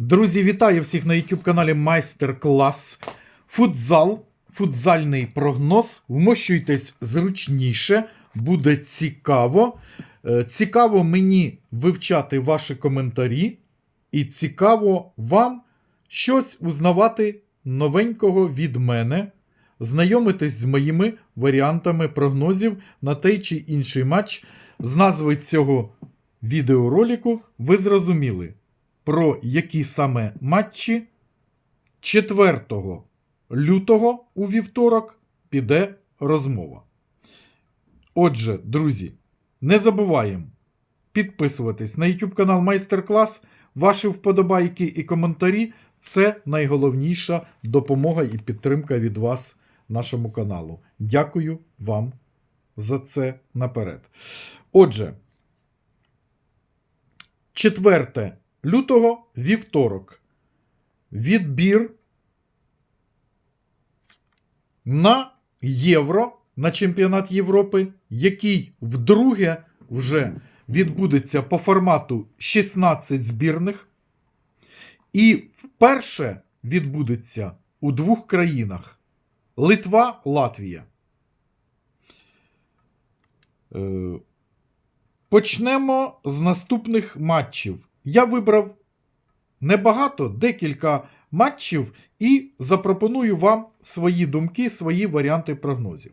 Друзі, вітаю всіх на YouTube каналі Майстер Клас. Футзал, футзальний прогноз. Вмощуйтесь зручніше, буде цікаво. Е, Цікаво мені вивчати ваші коментарі, і цікаво вам щось узнавати новенького від мене, знайомитись з моїми варіантами прогнозів на той чи інший матч. З назви цього відеоролику ви зрозуміли, про які саме матчі 4 лютого у вівторок піде розмова. Отже, друзі, не забуваємо підписуватись на YouTube канал Майстер Клас. Ваші вподобайки і коментарі це найголовніша допомога і підтримка від вас нашому каналу. Дякую вам за це наперед. Отже, 4 лютого вівторок. Відбір на Євро на чемпіонат Європи, який вдруге вже відбудеться по формату 16 збірних. І вперше відбудеться у двох країнах: Литва, Латвія. Е, Почнемо з наступних матчів. Я вибрав небагато, декілька матчів, і запропоную вам свої думки, свої варіанти прогнозів.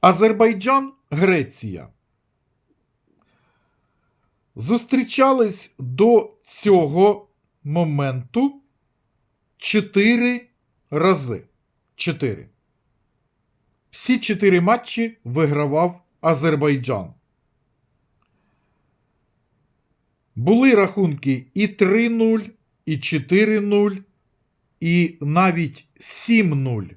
Азербайджан, Греція. Зустрічались до цього моменту 4 рази. 4. Всі 4 матчі вигравав Азербайджан. Були рахунки і 3-0, і 4-0, і навіть 7-0.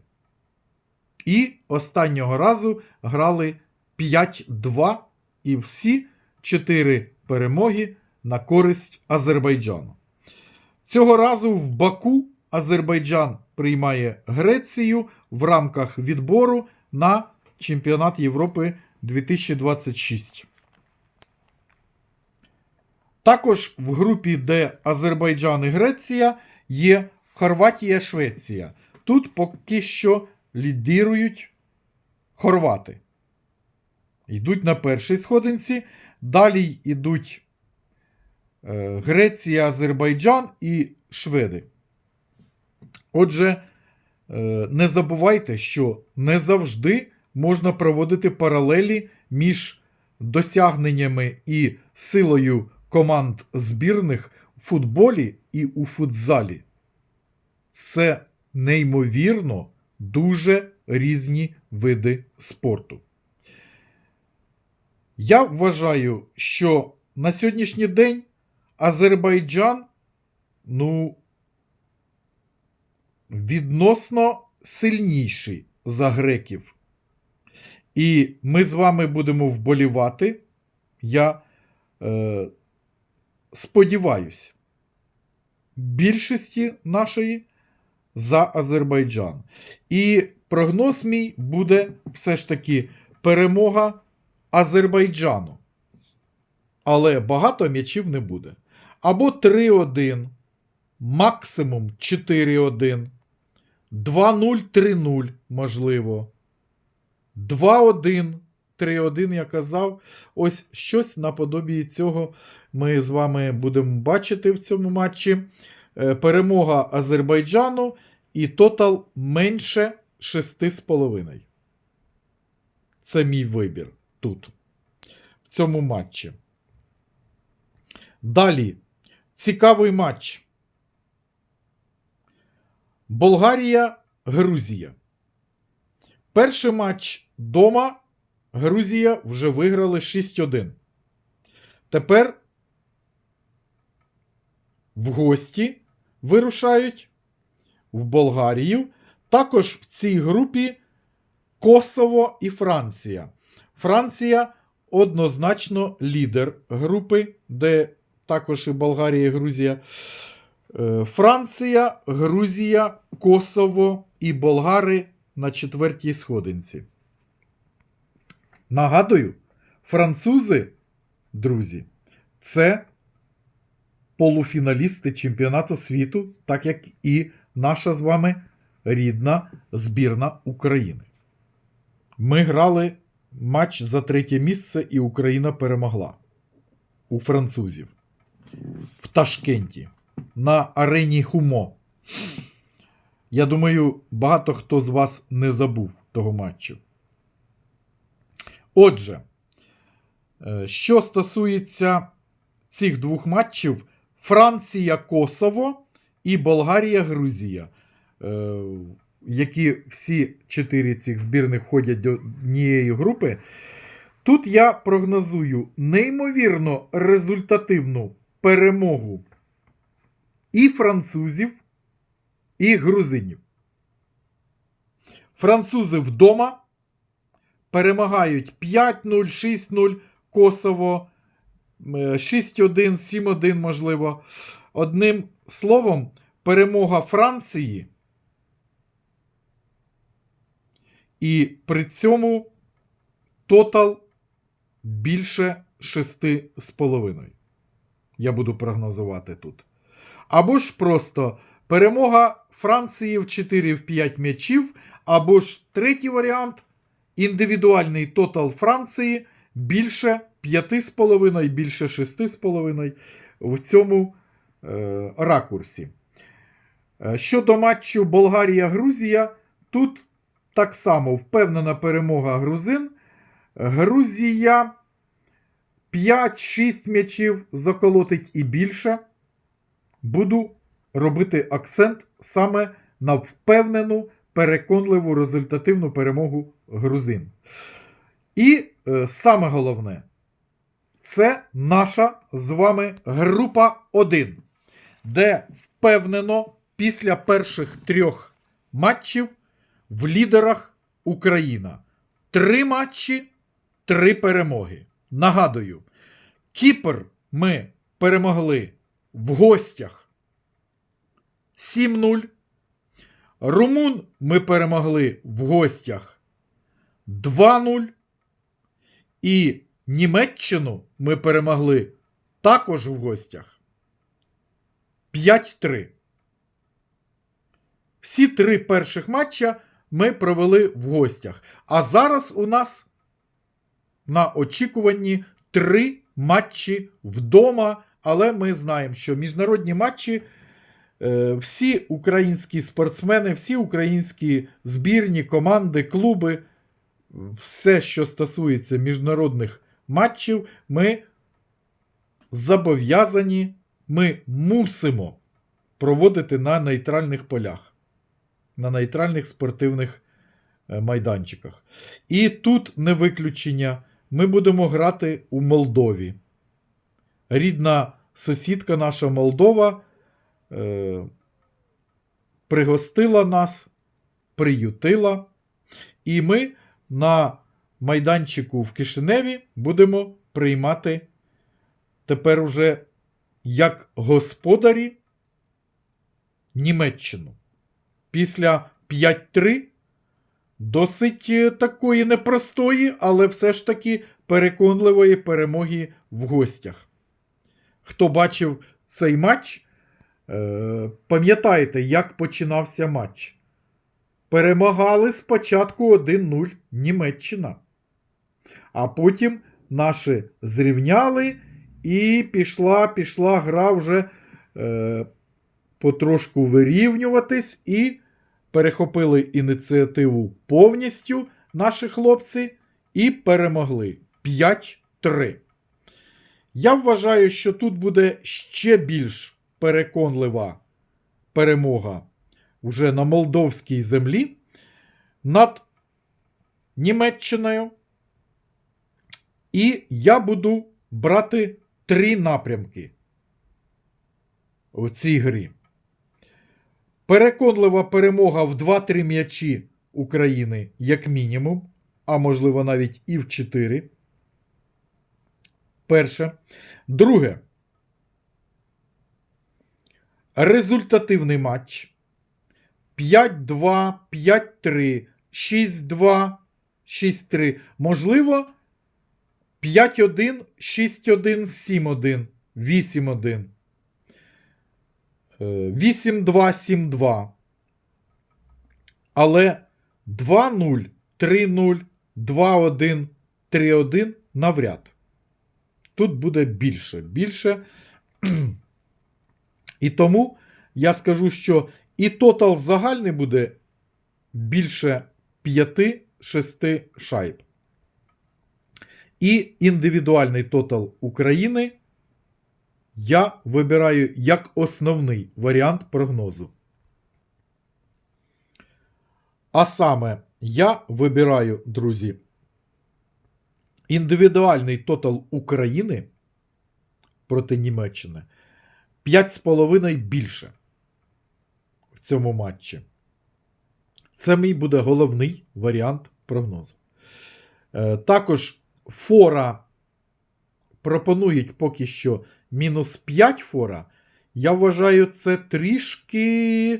І останнього разу грали 5-2 і всі 4 перемоги на користь Азербайджану. Цього разу в Баку Азербайджан приймає Грецію в рамках відбору на Чемпіонат Європи 2026. Також в групі, де Азербайджан і Греція, є Хорватія, Швеція. Тут поки що лідирують хорвати. Йдуть на першій сходинці. Далі йдуть е, Греція, Азербайджан і Шведи. Отже, е, не забувайте, що не завжди можна проводити паралелі між досягненнями і силою команд збірних у футболі і у футзалі. Це неймовірно дуже різні види спорту. Я вважаю, що на сьогоднішній день Азербайджан, ну, відносно сильніший за греків. І ми з вами будемо вболівати. Я е, сподіваюсь, більшості нашої за Азербайджан. І прогноз мій буде все ж таки перемога Азербайджану. Але багато м'ячів не буде. Або 3-1, максимум 4-1, 2-0, 3-0, можливо. 2-1, 3-1, я казав. Ось щось наподобі цього ми з вами будемо бачити в цьому матчі. Е, Перемога Азербайджану і тотал менше 6,5. Це мій вибір тут, в цьому матчі. Далі. Цікавий матч. Болгарія, Грузія. Перший матч дома Грузія вже виграли 6-1. Тепер в гості вирушають в Болгарію. Також в цій групі Косово і Франція. Франція однозначно лідер групи, де також і Болгарія і Грузія. Е, Франція, Грузія, Косово і Болгари на четвертій сходинці. Нагадую, французи, друзі, це полуфіналісти чемпіонату світу, так як і наша з вами рідна збірна України. Ми грали матч за третє місце, і Україна перемогла у французів в Ташкенті на арені Хумо. Я думаю, багато хто з вас не забув того матчу. Отже, е, що стосується цих двох матчів: Франція, Косово і Болгарія, Грузія, е, які всі чотири цих збірних входять до однієї групи. Тут я прогнозую неймовірно результативну перемогу і французів, і грузинів. Французи вдома перемагають 5-0, 6-0 Косово, е, 6-1, 7-1, можливо. Одним словом, перемога Франції. І при цьому тотал більше 6,5. Я буду прогнозувати тут. Або ж просто перемога Франції в 4 в 5 м'ячів, або ж третій варіант індивідуальний тотал Франції більше 5,5, більше 6,5 в цьому е, ракурсі. Е, Щодо матчу Болгарія-Грузія, тут так само впевнена перемога грузин. Грузія 5-6 м'ячів заколотить і більше. Буду робити акцент саме на впевнену, переконливу результативну перемогу грузин. І е, саме головне, це наша з вами група 1, де впевнено після перших трьох матчів в лідерах Україна. Три матчі, три перемоги. Нагадую, Кіпр ми перемогли в гостях 7-0. Румун ми перемогли в гостях 2-0. І Німеччину ми перемогли також в гостях 5-3. Всі три перших матча ми провели в гостях. А зараз у нас на очікуванні три матчі вдома. Але ми знаємо, що міжнародні матчі всі українські спортсмени, всі українські збірні, команди, клуби, все, що стосується міжнародних матчів, ми зобов'язані, ми мусимо проводити на нейтральних полях, на нейтральних спортивних е, майданчиках. І тут не виключення. Ми будемо грати у Молдові. Рідна сусідка наша Молдова е, пригостила нас, приютила. І ми на майданчику в Кишиневі будемо приймати тепер уже як господарі Німеччину. Після 5-3 досить е, такої непростої, але все ж таки переконливої перемоги в гостях. Хто бачив цей матч, пам'ятаєте, як починався матч. Перемагали спочатку 1-0 Німеччина. А потім наші зрівняли, і пішла пішла гра вже е, потрошку вирівнюватись, і перехопили ініціативу повністю наші хлопці і перемогли 5-3. Я вважаю, що тут буде ще більш переконлива перемога вже на молдовській землі над Німеччиною. І я буду брати три напрямки у цій грі. Переконлива перемога в 2-3 м'ячі України, як мінімум, а можливо навіть і в 4. Перше. Друге. Результативний матч. 5-2, 5-3, 6-2, 6-3. Можливо, 5-1, 6-1, 7-1, 8-1. е, 8-2-7-2. Але 2-0, 3-0, 2-1, 3-1 навряд. Тут буде більше. Більше. І тому я скажу, що і тотал загальний буде більше 5-6 шайб. І індивідуальний тотал України я вибираю як основний варіант прогнозу. А саме, я вибираю, друзі, індивідуальний тотал України проти Німеччини 5,5 більше в цьому матчі. Це мій буде головний варіант прогнозу. Е, Також фора пропонують поки що мінус 5 фора. Я вважаю, це трішки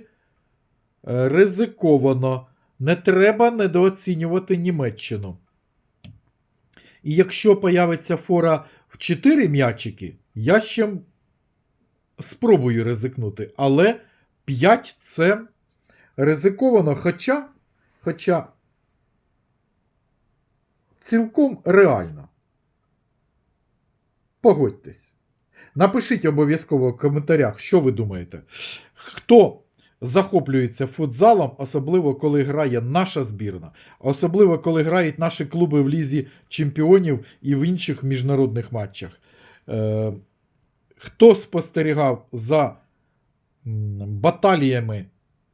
е, ризиковано. Не треба недооцінювати Німеччину. І якщо появиться фора в 4 м'ячики, я ще спробую ризикнути. Але 5 це ризиковано. Хоча, хоча цілком реально. Погодьтесь. Напишіть обов'язково в коментарях, що ви думаєте. Хто захоплюється футзалом, особливо коли грає наша збірна, особливо коли грають наші клуби в Лізі чемпіонів і в інших міжнародних матчах. Хто спостерігав за баталіями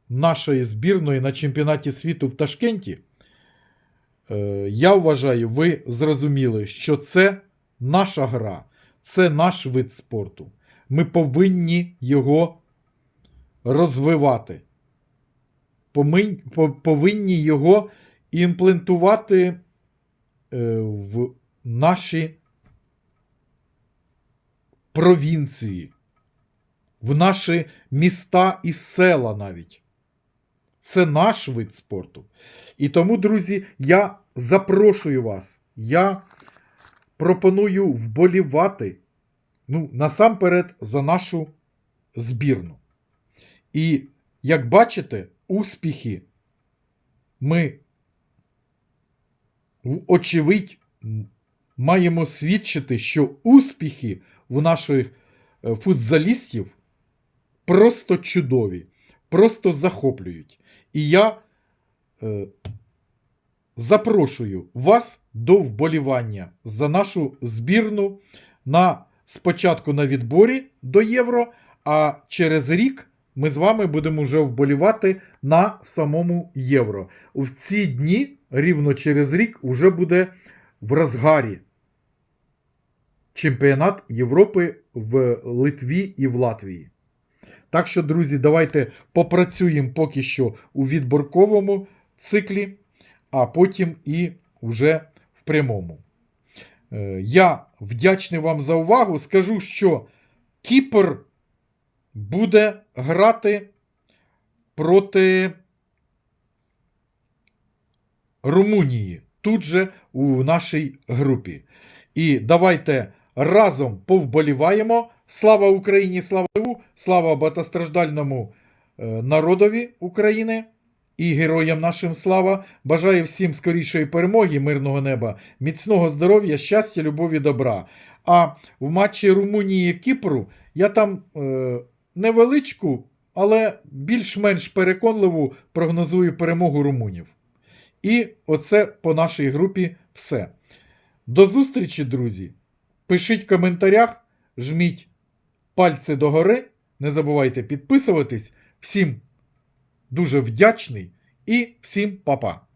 нашої збірної на чемпіонаті світу в Ташкенті, е, я вважаю, ви зрозуміли, що це наша гра, це наш вид спорту. Ми повинні його розвивати. Повинні його імплементувати е, в наші провінції, в наші міста і села навіть. Це наш вид спорту. І тому, друзі, я запрошую вас. Я пропоную вболівати ну, насамперед за нашу збірну. І, як бачите, успіхи ми очевидь маємо свідчити, що успіхи в наших е, футзалістів просто чудові, просто захоплюють. І я е, запрошую вас до вболівання за нашу збірну на спочатку на відборі до Євро, а через рік ми з вами будемо вже вболівати на самому Євро. В ці дні, рівно через рік, вже буде в розгарі чемпіонат Європи в Литві і в Латвії. Так що, друзі, давайте попрацюємо поки що у відборковому циклі, а потім і вже в прямому. Е, Я вдячний вам за увагу. Скажу, що Кіпр буде грати проти Румунії тут же у нашій групі. І давайте разом повболіваємо. Слава Україні! Слава ЗСУ, слава багатостраждальному е, народові України і героям нашим слава. Бажаю всім скорішої перемоги, мирного неба, міцного здоров'я, щастя, любові, добра. А в матчі Румунії Кіпру я там е, невеличку, але більш-менш переконливу прогнозую перемогу румунів. І оце по нашій групі все. До зустрічі, друзі! Пишіть в коментарях, жміть пальці догори, не забувайте підписуватись. Всім дуже вдячний і всім па-па!